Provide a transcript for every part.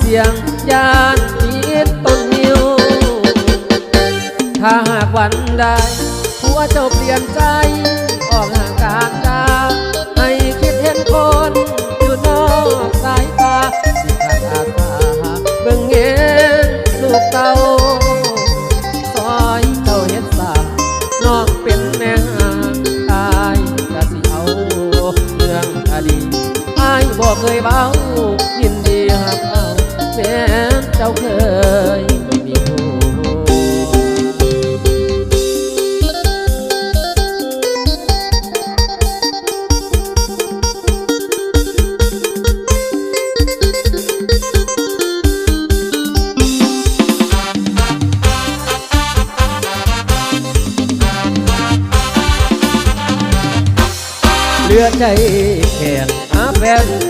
เสียงยานติดต้นนิว ถ้าหากวันใดหัวเจ้าเปลี่ยนใจ ล้วเคยมีคู่เลือใจแข็งอาแฟน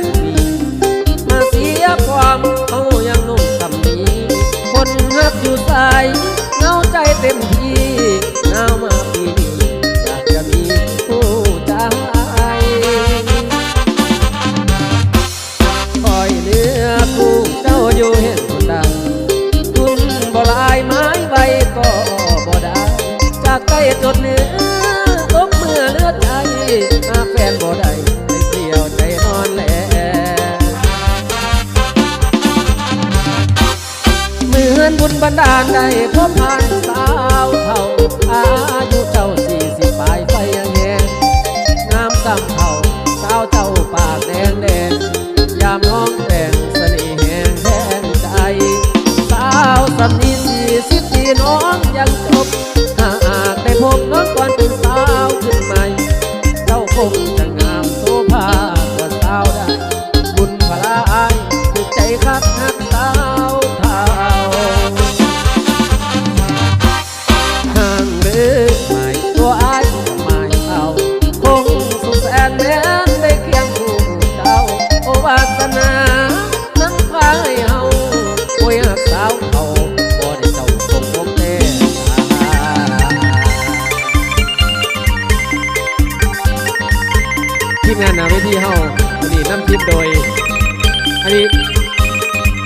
บันดาลได้พบผ่านสาวเท่าอายุเจ้า น้ำทิพย์โดย อันนี้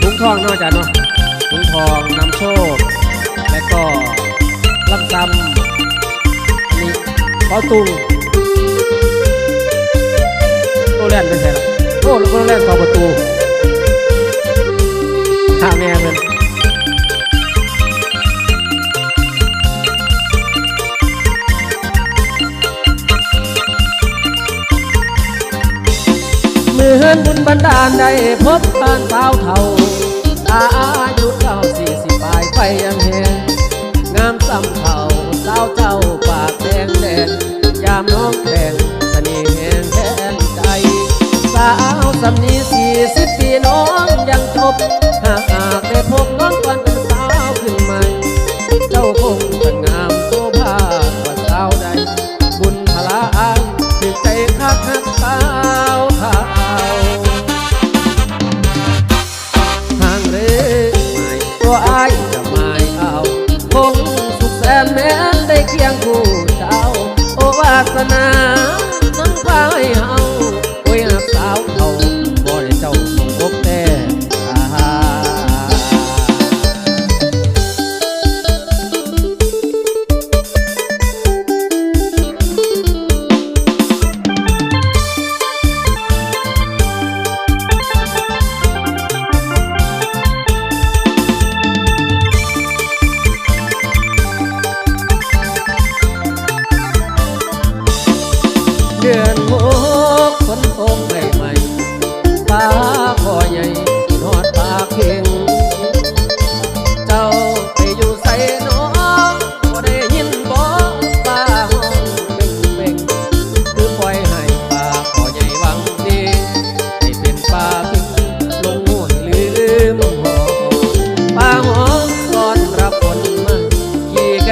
ลุงทองนอกจากเนาะลุงทองน้ำโชค และก็ลำซ้ำอันนี้ขอตุงโรแลนด์เป็นไงล่ะโอ้โรแลนด์สองประตูข้าแม่เลยื่นบุญบันดาลได้พบบ้านสาวเท่าอายุเก้าสี่สิบปลายไปยังเห็นงามซ้ำเท่าสาวเจ้าปากแดงแดงยามน้องแดงสนีแหงแทนใจ สาวสำนีสี่สิบปีน้องยังจบหากหากได้พบน้องวัน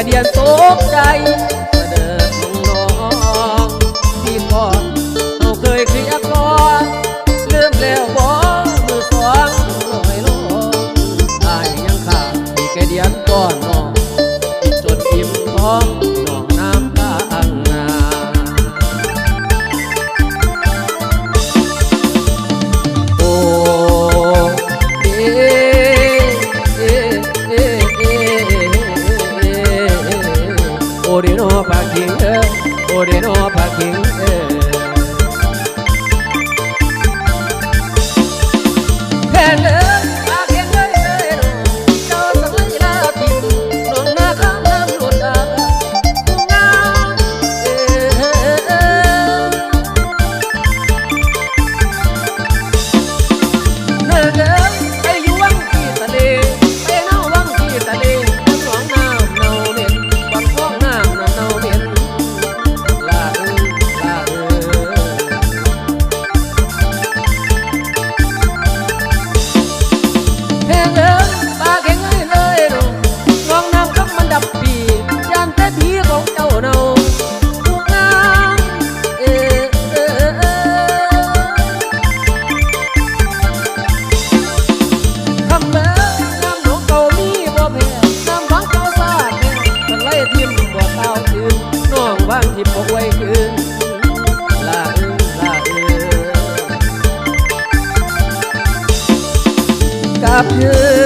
กรเดียนตกใจ สิบหกไว้คืนลาอึ้งลาเออกับยืน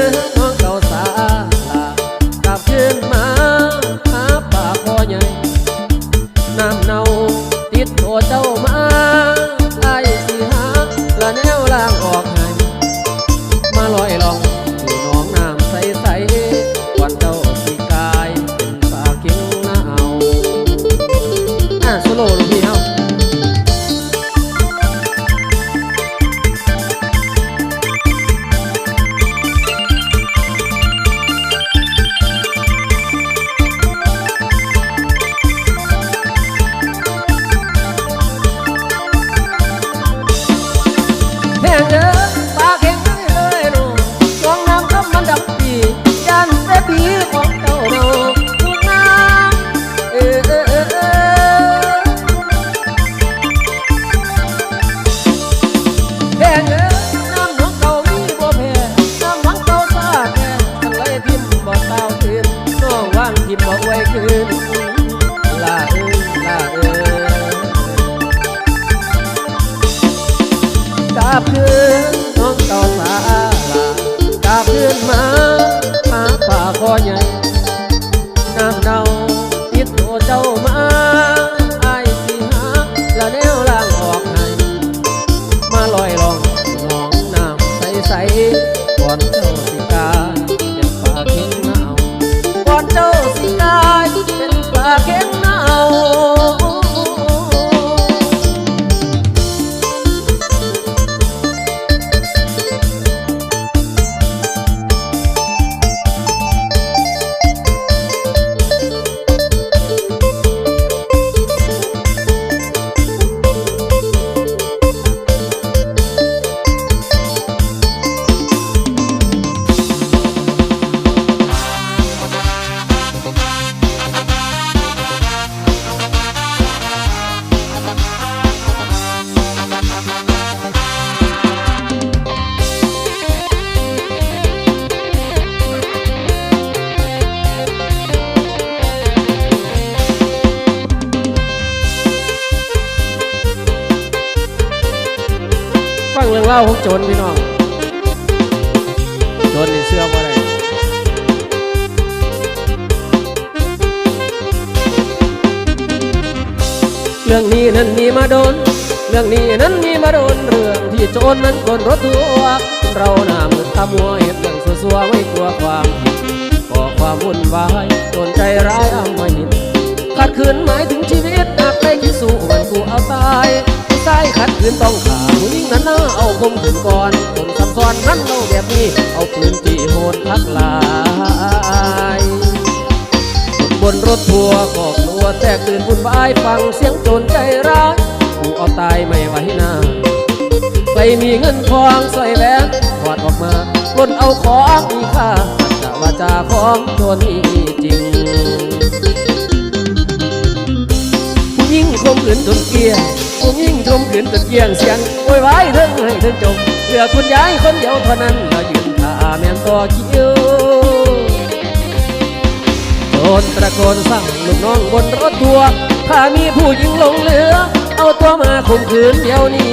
เล่าของโจรพี่น้องโจรนี่เสื้อว่าไรเรื่องนี้นั้นมีมาโดน เรื่องนี้นั้นมีมาโดน เรื่องที่โจรนั้นกลรถทัวร์เราหนามือทำมัวเหตุเรื่องสัวๆไม่กลัวความผิดก่อความวุ่นวายโจรใจร้ายอำมหิตขัดขืนหมายถึงชีวิตหากไม่คิดสู้มันกูเอาตาย ชายขัดขืนต้องขาผู้หญิงนั้นน่าเอาคมขืนก่อนผมซ้ำซ้อนนั้นเอาแบบนี้ เอาปืนตีโหดทักลายบนรถทัวร์ก็กลัวแตกตื่นวุ่นวายฟังเสียงโจรใจร้ายกูเอาตายไม่ไหวหน้าใครมีเงินทองใส่แหวนถอดออกมาล้นเอาของมีค่าจะว่าจาของโจรนี่จริง ผู้ยิ่งคมขืนจนเกลียง ผู้ยิ่งคมขืนจนเกลียงเสียงโวยวายเรื่องให้เรื่องจบเหลือคุณยายคนเดียวเท่านั้นเรายืนท่าแม่นต่อคิวโจนตะโกนสั่งลูกน้องบนรถทัวร์ถ้ามีผู้หญิงลงเหลือ เอาตัวมาข่มขืนเดี๋ยวนี้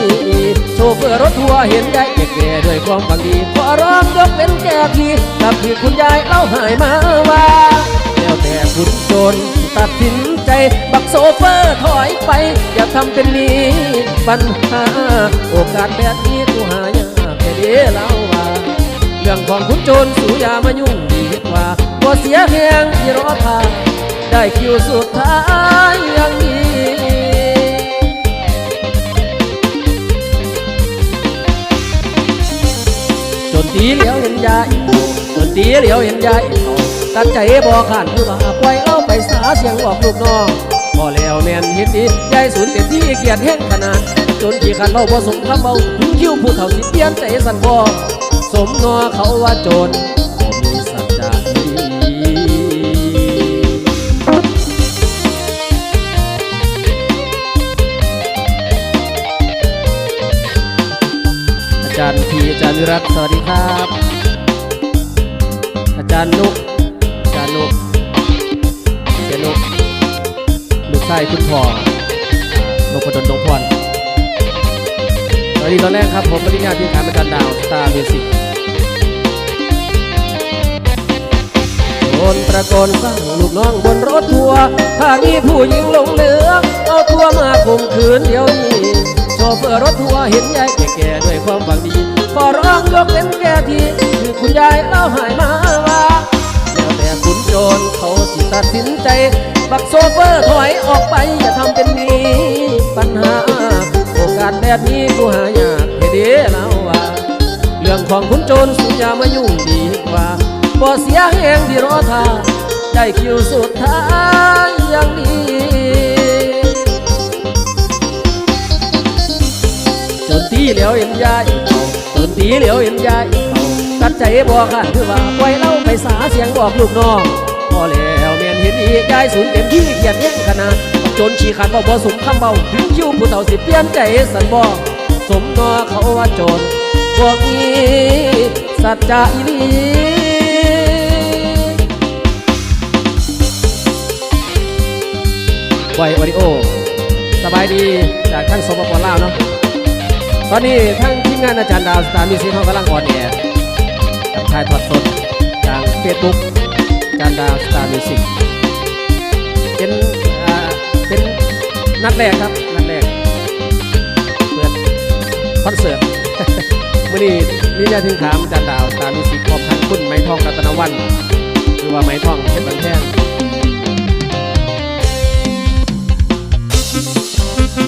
โชเฟอร์รถทัวร์เห็นยายแก่ด้วยความบังดีขอร้องยกเป็นแก่ทีกับที่คุณยายเล่าหายมาว่า คุณจรตัดสินใจ บักโซเฟอร์ถอยไป อย่าทำเป็นหนี้ปัญหา โอกาสแบบนี้กูหายากแค่เดียวเล่าว่า เรื่องของคุณจรสู่อยามายุ่งดีกว่าบ่เสียแหงที่รอทางได้คิวสุดท้ายอย่างนี้จนตีเหลียวเห็นยายจนตีเหลียวเห็นยาย ตัดใจบ่ขานคือว่าปล่อยเอาไปสาเสียงบอกลูกน้องพอแล้วแม่นเห็นดียายสูญเต็มที่เกียรติแห้งขนาด จนขี้ขันเบาบ่สมคำเบาถึงคิวผู้เฒ่าสิเปลี่ยนใจสั่นบ่สมนอเขาว่าโจรบ่มีสัจจะอาจารย์พีอาจารย์วิรัตสวัสดีครับ อาจารย์นุก ลูกชายคุณพ่อนพดลดงพรสวัสดีตอนแรกครับผมปริญญาที่ฐานอาจารย์ดาวสตาร์มิวสิกโอนตะโกนสั่งลูกน้องบนรถทัวร์ถ้ามีผู้หญิงหลงเหลือ เอาตัวมาข่มขืนเดี๋ยวนี้โชเฟอร์รถทัวร์เห็นยายแก่ๆด้วยความหวังดีขอร้องยกเป็นแก่ทีคือคุณยายเล่าหายมาว่าแล้วแต่คุณโจรเขาสิตัดสินใจ บักโซเฟ ออกไปอย่าทำเป็นหนี้ปัญหา โอกาสแบบนี้กูหายากให้เดียแล้วว่า เรื่องของคุณโจรสุญญามายุ่งดีกว่าบ่เสียแหงที่รอท่าได้คิวสุดท้ายอย่างนี้จนตีเหลียวเห็นยายเขาจนตีเหลียวเห็นยายเขาตัดใจบอกขันคือว่าปล่อยเล่าไปสาเสียงบอกลูกน้อง พอแล้วเมียนเห็นอีกยายสูญเต็มที่เกียดแย่งขนาดจนขี้ขันบอกบ่สมคำเบาถึงคิวผู้เฒ่าสิเปลี่ยนใจสันบอกสมนอเขาว่าโจรพวกนี้สัจจะอีลีไวโอริโอ สบายดีจากทั้งสปปลาวเนาะ ตอนนี้ทั้งทีมงานอาจารย์ดาวสตาร์มิวสิกเขากำลังออนแอร์กับถ่ายทอดสดทางเฟซบุ๊ก อารดาวสตาร์มิวสิกเป็นเป็นนัดแรกครับนัดแรกเปิดคอนเสิร์ตมื่อนี้นี่เนี่ยถึงถามอาจารย์ดาวสตาร์มิวสิกพร้อมทั้งคุณไม้ทองรัตนวันหรือว่าไม้ทองเพชรบันแท่ง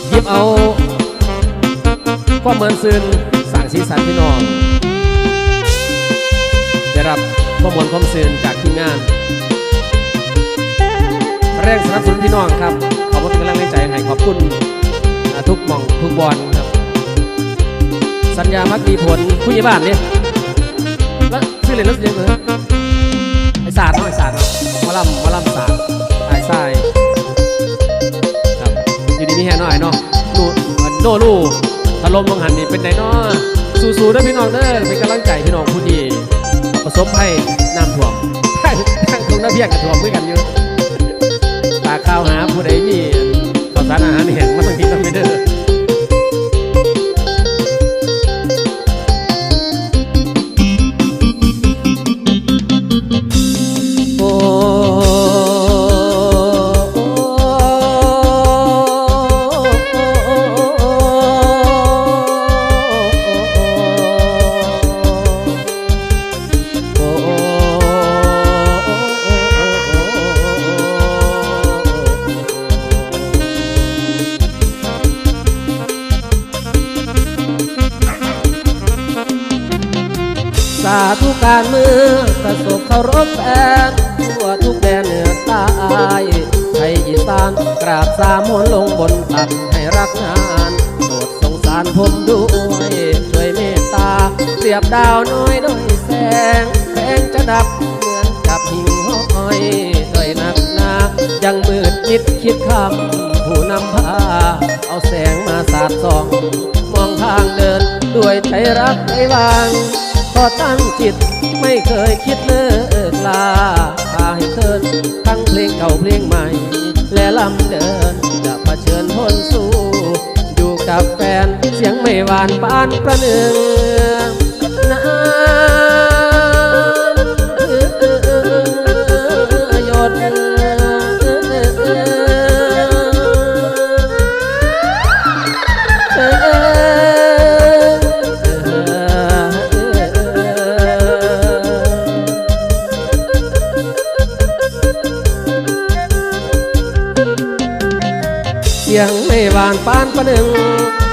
หยิบเอาความเหมือนซึนสั่งสีสันพี่น้องได้รับข้อมูลความซึนจากทีมงาน แรงสนับสนุนพี่น้องครับ ขอบคุณกำลังใจให้ขอบคุณทุกมองทุกบอลครับ สัญญามักดีผลผู้ใหญ่บ้านเนี่ยแล้วชื่อเล่นแล้วเสียงเลยไอ้ศาสตร์นาะไอ้ศาสตร์เนาะหมอลำมอลำศาสตร์ไอ้ทรายครับอยู่ดีมีแห่น่อยเนาะลูโนลูถล่มลงหันนี่เป็นไงเนาะสู้ๆด้พี่น้องเด้อเป็นกำลังใจพี่น้องผู้ดีประสบภัยน้ำท่วมทั้งตรงน้าเพียกกับท่วมด้วยกันอยู่ตากข้าว หาผู้ใดมี มือประสบเคารพแฟนทั่วทุกแดนเหนือใต้ไทยอีสานกราบสามวนลงบนตักให้รักนานโปรดสงสารผมด้วยช่วยเมตตา เสียบดาวน้อยด้วยแสงแสงจะดับเหมือนกับหิ่งห้อยด้วยหนักหนายังมืดมิดคิดคำผู้นำพา เอาแสงมาสาดส่อง มองทางเดินด้วยใจรักไม่วาง พอตั้งจิตไม่เคยคิดเลิกลาพาให้เคินทั้งเพลงเก่าเพลงใหม่ และลำเดินจะเผชิญทนสู้ อยู่กับแฟนเสียงไม่หวานปานประหนึ่งนะ หวานปานประหนึ่ง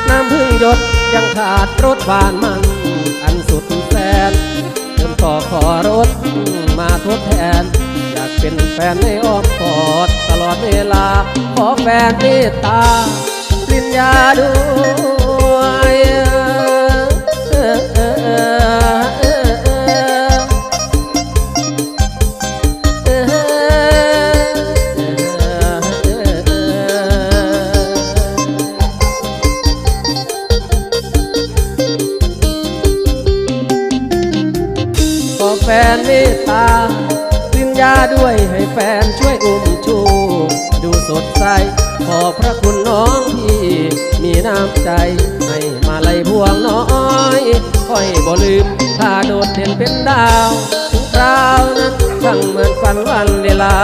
น้ำพึ่งหยดยังขาดรสหวานมัน อันสุดแสนเพิ่มขอขอรถมาทดแทน อยากเป็นแฟนในอ้อมกอดตลอดเวลา ขอแฟนเมตตาปริญญาดู ขอพระคุณน้องพี่มีน้ำใจให้มาลัยพวงน้อยค่อยบ่ลืมถ้าโดดเด่นเป็นดาวถึงคราวนั้นช่างเหมือนฝันวันเวลา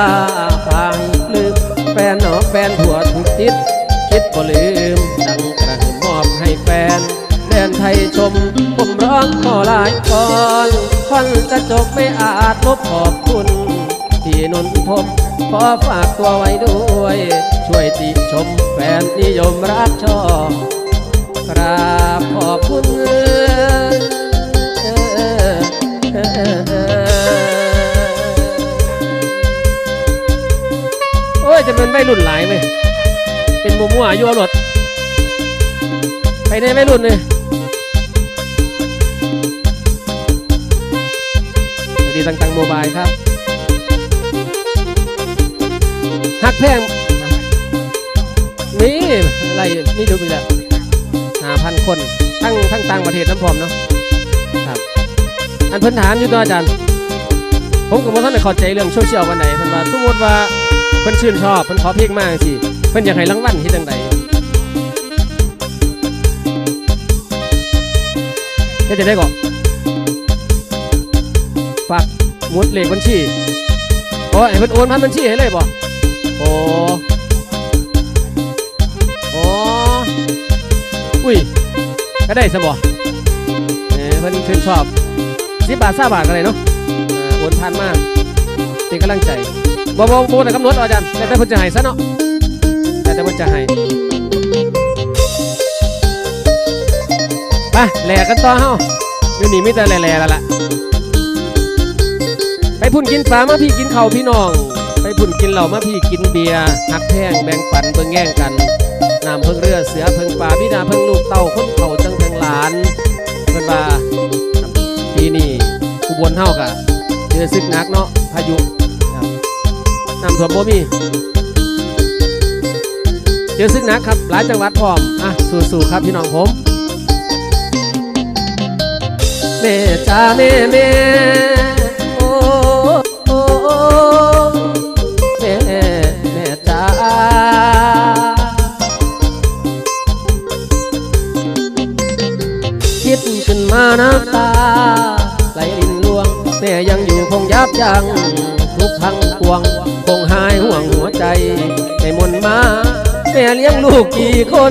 พาให้ลืมแฟนหนอแฟนถั่วทุกทิศคิดบ่ลืมดังกระหึ่มมอบให้แฟนแดนไทยชมผมร้องขอหลายก่อนคอนจะจบไม่อาจลบขอบคุณ ที่นุนผมขอฝากตัวไว้ด้วย ช่วยติชมแฟนนิยมรักชอบกราบขอบคุณโอ้ยจะเป็นวัยรุ่นหลายไหมเป็นมัวมัวอายุรถไปในวัยรุ่นเลยสวัสดีต่างๆโมบายครับ ฮักแพงนี่อะไรนี่ดูไปแล้วหาพันคนทั้งทั้งต่างประเทศน้ำพร้อมเนาะครับอันพิ่นถามอยู่ตัวอาจารย์ ผมกับว่าท่านได้เข้าใจเรื่องโซเชียลวันไหนเพิ่นว่าสมมติว่าเพิ่นชื่นชอบเพิ่นขอเพลงมากสิเพิ่นอยากให้รางวัลที่จังใดเฮ็ดจะได้ก่อนฝากหมุดเลขบัญชีโอ้ให้เพิ่นโอนผ่านบัญชีให้เลยบ่ โอ้โอ้อุ้ยก็ได้ซะบ่เออเพิ่นชื่นชอบ10บบาท20บาทก็ได้เนาะอ่อโอนผ่านมาเป็นกำลังใจบ่บ่บ่แต่กำหนดอาอาจารย์แต่แต่เพิ่นจะให้ซะเนาะแต่แต่เพิ่นจะให้ไปแหลกกันต่อเฮาอยู่นี่ไมีแต่แหล่ๆแล้วล่ะไปพุ่นกินปลามาพี่กินเข้าพี่น้อง พุ่นกินเหล้ามาพี่กินเบียร์หักแพงแบ่งปันเบิ่งแย่งกันน้ำเพิ่งเรือเสือเพิ่งปลาพี่นาเพิ่งลูกเต้าคนเขาจังเพิ่งหลานเพิ่นว่าปีนี้อุบลเฮากะเจอซึกนักเนาะพายุน้ำท่วมบ่มีเจอซึกนักครับหลายจังหวัดพร้อมอะสู้ๆครับพี่น้องผมแม่จ้าแม่แม่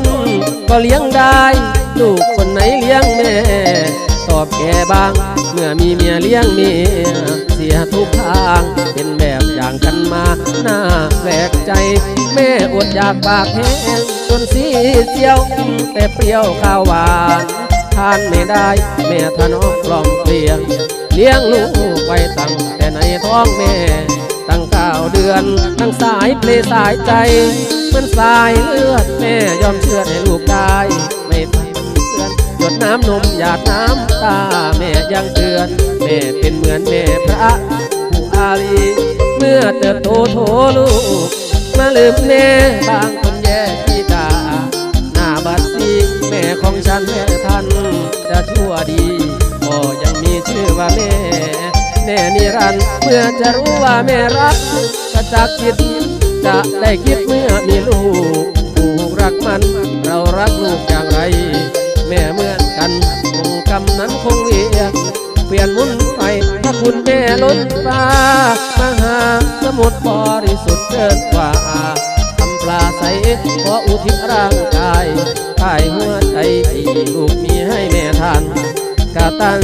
นก็เลี้ยงได้ ลูกคนไหนเลี้ยงแม่ ตอบแกบ้าง เมื่อมีเมียเลี้ยงเมียเสียทุกทาง เป็นแบบอย่างกันมาหน้าแปลกใจ แม่อดอยากปากแห้งจนสีเสียว แต่เปรี้ยวข้าวหวานทานไม่ได้ แม่ถนอมกล่อมเกลียงเลี้ยงลูกไว้ตั้งแต่ในท้องแม่ ก้าเดือนตั้งสายเพลสายใจ เหมือนสายเลือดแม่ยอมเชื่อให้ลูกได้ ไม่ฟังเตือนหยดน้ำนมหยาดน้ำตาแม่ยังเตือน แม่เป็นเหมือนแม่พระผู้อารีเมื่อเติบโตโถลูก มาลืมแน่บางคนแย่ที่ตาหน้าบัดซีแม่ของฉันแม่ท่านจะชั่วดีก็ยังมีชื่อว่าแม่ แน่นิรันเมื่อจะรู้ว่าแม่รักก็จะคิดจะได้คิดเมื่อมีลูกผูกรักมัน เรารักลูกอย่างไร แม่เหมือนกันคงกำนั้นคงเวียเปลี่ยนมุนไปถ้าคุณแม่ล้นฟ้ามหาสมุทรบริสุทธิ์เกินกว่าคำปลาใสขออุทิศร่างกายถ่ายหัวใจที่ลูกมีให้แม่ทานกาตัน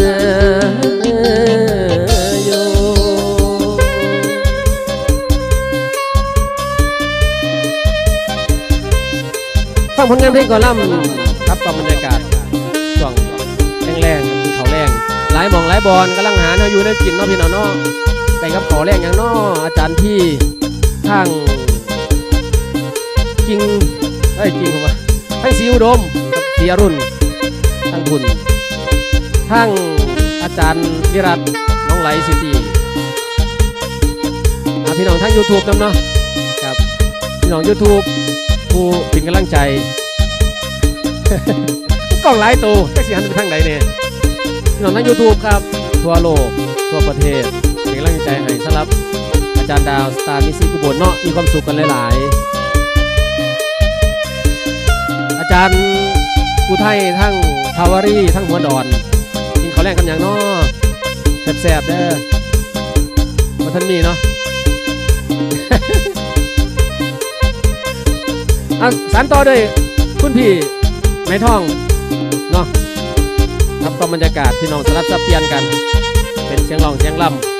ฟังผลงานเพลงก่อนล่ำครับกับบรรยากาศช่วงแรงๆครับกินเขาแรงหลายหมองหลายบอลกำลังหาเนาอยู่ในกินเนาะพี่น้องเนาะไปกับขาวแรงอย่างเนาะอาจารย์ที่ทางจริงเอ้จริงผมว่าทั้งสีอุดมกับสีอรุณทั้งคุณทั้งอาจารย์วิรัตน้องไหลสิตีพี่น้องทั้ง YouTube นำเนาะครับพี่น้อง YouTube ผู้เป็นกำลังใจ กล้องหลายตัวแท็กซี่หันไปทางไหนเนี่ยน้องทางยูทูบครับ ทั่วโลก ทั่วประเทศ เป็นกำลังใจให้สำหรับ อาจารย์ดาว สตาร์มิซิกุบลเนาะมีความสุขกันหลาย ๆ อาจารย์กูไทยทั้งทาวารีทั้งหัวดอนกินข้าวแรงกันอย่างนาะแซ่บๆเด้อมาท่านมีเนาะ อะสานต่อด้วยคุณพี่ไม้ทองเนาะครับก็บรรยากาศที่น้องสลับสับเปลี่ยนกัน เป็นเสียงร้องเสียงลำ